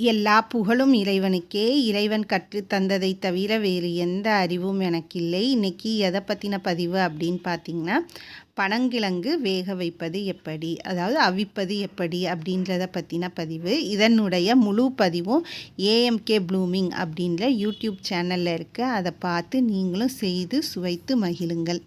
எல்லா புகழும் இறைவனுக்கே. இறைவன் கற்று தந்ததை தவிர வேறு எந்த அறிவும் எனக்கில்லை. இன்றைக்கி எதை பற்றின பதிவு அப்படின்னு பார்த்தீங்கன்னா பனங்கிழங்கு வேக வைப்பது எப்படி? அதாவது அவிப்பது எப்படி? அப்படின்றத பற்றின பதிவு. இதனுடைய முழு பதிவும் ஏஎம்கே ப்ளூமிங் அப்படின்ற யூடியூப் சேனலில் இருக்குது அதை பார்த்து நீங்களும் செய்து சுவைத்து மகிழுங்கள்.